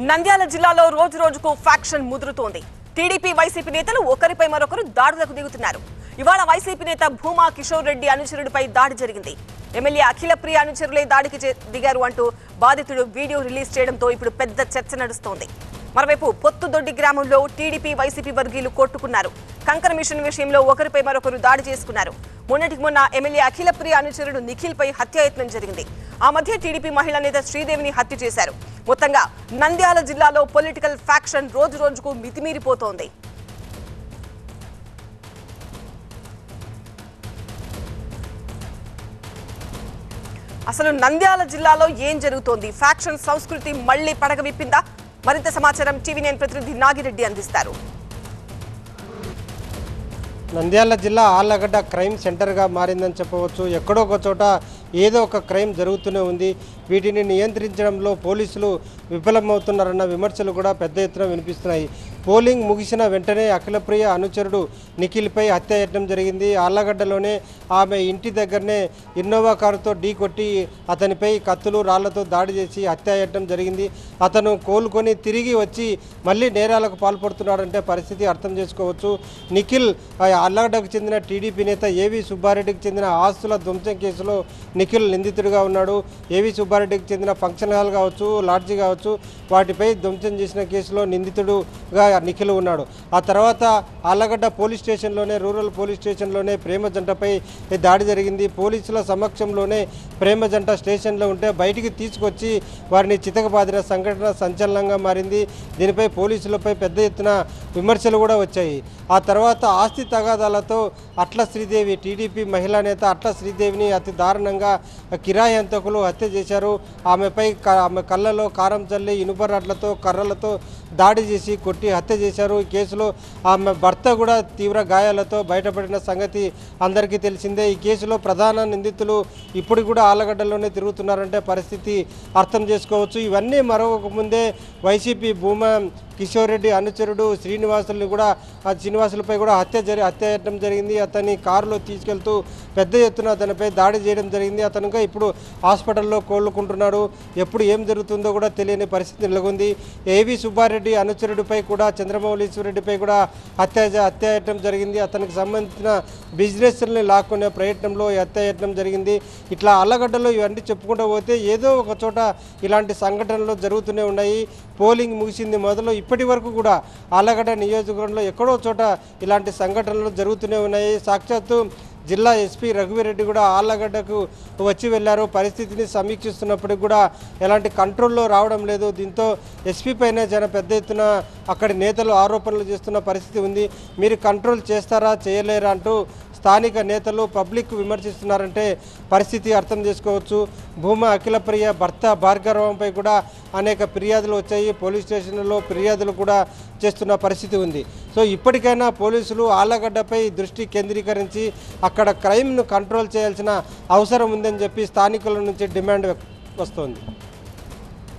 నంద్యాల జిల్లాలో రోజు రోజుకు ఫ్యాక్షన్ ముదురుతోంది. టీడీపీ వైసీపీ నేతలు ఒకరిపై మరొకరు దాడులకు దిగుతున్నారు. ఇవాళ వైసీపీ నేత భూమా కిషోర్ రెడ్డి అనుచరుడిపై దాడి జరిగింది. ఎమ్మెల్యే అఖిల ప్రియ అనుచరులే దాడికి చే- దిగారు అంటూ బాధితుడు వీడియో రిలీజ్ చేయడంతో ఇప్పుడు పెద్ద చర్చ నడుస్తోంది. మరోవైపు పొత్తుదొడ్డి గ్రామంలో టీడీపీ వైసీపీ వర్గీయులు కొట్టుకున్నారు. కంకర మిషన్ విషయంలో ఒకరిపై మరొకరు దాడి చేసుకున్నారు. మొన్నటికి మొన్న ఎమ్మెల్యే అఖిల ప్రియ అనుచరుడు నిఖిల్ పై హత్యాయత్నం జరిగింది. ఆ మధ్య టీడీపీ మహిళా నేత శ్రీదేవిని హత్య చేశారు. మొత్తంగా నంద్యాల జిల్లాలో పొలిటికల్ ఫ్యాక్షన్ రోజు రోజుకు మితిమీరిపోతోంది. అసలు నంద్యాల జిల్లాలో ఏం జరుగుతోంది? ఫ్యాక్షన్ సంస్కృతి మళ్ళీ పడగ విప్పిందా? మరింత సమాచారం టీవీ నైన్ ప్రతినిధి నాగిరెడ్డి అందిస్తారు. నంద్యాల జిల్లా ఆళ్ళగడ్డ క్రైమ్ సెంటర్గా మారిందని చెప్పవచ్చు. ఎక్కడో ఒక చోట ఏదో ఒక క్రైమ్ జరుగుతూనే ఉంది. వీటిని నియంత్రించడంలో పోలీసులు విఫలమవుతున్నారన్న విమర్శలు కూడా పెద్ద ఎత్తున వినిపిస్తున్నాయి. పోలింగ్ ముగిసిన వెంటనే అఖిలప్రియ అనుచరుడు నిఖిల్పై హత్యాయత్నం జరిగింది. ఆళ్ళగడ్డలోనే ఆమె ఇంటి దగ్గరనే ఇన్నోవా కారుతో ఢీకొట్టి అతనిపై కత్తులు రాళ్ళతో దాడి చేసి హత్యాయత్నం జరిగింది. అతను కోలుకొని తిరిగి వచ్చి మళ్ళీ నేరాలకు పాల్పడుతున్నాడంటే పరిస్థితి అర్థం చేసుకోవచ్చు. నిఖిల్ అల్లగడ్డకు చెందిన టీడీపీ నేత ఏవి సుబ్బారెడ్డికి చెందిన ఆస్తుల ధ్వంసం కేసులో నిఖిల్ నిందితుడిగా ఉన్నాడు. ఏవి సుబ్బారెడ్డికి చెందిన ఫంక్షన్ హాల్ కావచ్చు లాడ్జి కావచ్చు వాటిపై ధ్వంసం చేసిన కేసులో నిందితుడుగా నిఖిల్ ఉన్నాడు. ఆ తర్వాత ఆళ్ళగడ్డ పోలీస్ స్టేషన్లోనే రూరల్ పోలీస్ స్టేషన్లోనే ప్రేమ జంటపై దాడి జరిగింది. పోలీసుల సమక్షంలోనే ప్రేమ జంట స్టేషన్లో ఉంటే బయటికి తీసుకొచ్చి వారిని చితకబాదిన సంఘటన సంచలనంగా మారింది. దీనిపై పోలీసులపై పెద్ద ఎత్తున విమర్శలు కూడా వచ్చాయి. ఆ తర్వాత ఆస్తి తగాదాలతో అట్ల శ్రీదేవి టీడీపీ మహిళా నేత అట్ల శ్రీదేవిని అతి దారుణంగా కిరాయి హంతకులు హత్య చేశారు. ఆమెపై ఆమె కళ్ళలో కారం చల్లి ఇనుప రాడ్లతో కర్రలతో దాడి చేసి కొట్టి హత్య చేశారు. ఈ కేసులో ఆమె భర్త కూడా తీవ్ర గాయాలతో బయటపడిన సంగతి అందరికీ తెలిసిందే. ఈ కేసులో ప్రధాన నిందితులు ఇప్పుడు కూడా ఆలగడ్డలోనే తిరుగుతున్నారంటే పరిస్థితి అర్థం చేసుకోవచ్చు. ఇవన్నీ మరొక ముందే వైసీపీ భూమా కిషోర్ రెడ్డి అనుచరుడు శ్రీనివాసుల్ని కూడా ఆ శ్రీనివాసులపై కూడా హత్య జరి హత్యాయత్నం జరిగింది. అతన్ని కారులో తీసుకెళ్తూ పెద్ద ఎత్తున అతనిపై దాడి చేయడం జరిగింది. అతనుగా ఇప్పుడు హాస్పిటల్లో కోలుకుంటున్నాడు. ఎప్పుడు ఏం జరుగుతుందో కూడా తెలియని పరిస్థితి నెలకొంది. ఏవి సుబ్బారెడ్డి అనుచరుడిపై కూడా చంద్రమౌళీశ్వరరెడ్డిపై కూడా హత్య హత్యాయత్నం జరిగింది. అతనికి సంబంధించిన బిజినెస్ని లాక్కునే ప్రయత్నంలో ఈ హత్యాయత్నం జరిగింది. ఇట్లా అల్లగడ్డలో ఇవన్నీ చెప్పుకుంటూ పోతే ఏదో ఒక చోట ఇలాంటి సంఘటనలు జరుగుతూనే ఉన్నాయి. పోలింగ్ ముగిసింది. మొదలు ఇప్పటి వరకు కూడా ఆలగడ్డ నియోజకవర్గంలో ఎక్కడో చోట ఇలాంటి సంఘటనలు జరుగుతూనే ఉన్నాయి. సాక్షాత్తు జిల్లా ఎస్పీ రఘువీరెడ్డి కూడా ఆళ్ళగడ్డకు వచ్చి వెళ్ళారు. పరిస్థితిని సమీక్షిస్తున్నప్పటికి కూడా ఎలాంటి కంట్రోల్లో రావడం లేదు. దీంతో ఎస్పీ పైన జన పెద్ద ఎత్తున అక్కడి నేతలు ఆరోపణలు చేస్తున్న పరిస్థితి ఉంది. మీరు కంట్రోల్ చేస్తారా చేయలేరా అంటూ స్థానిక నేతలు పబ్లిక్ విమర్శిస్తున్నారంటే పరిస్థితి అర్థం చేసుకోవచ్చు. భూమా అఖిలప్రియ భర్త భార్గవంపై కూడా అనేక ఫిర్యాదులు వచ్చాయి. పోలీస్ స్టేషన్లలో ఫిర్యాదులు కూడా చేస్తున్న పరిస్థితి ఉంది. సో ఇప్పటికైనా పోలీసులు ఆళ్ళగడ్డపై దృష్టి కేంద్రీకరించి అక్కడ క్రైమ్ను కంట్రోల్ చేయాల్సిన అవసరం ఉందని చెప్పి స్థానికుల నుంచి డిమాండ్ వస్తోంది.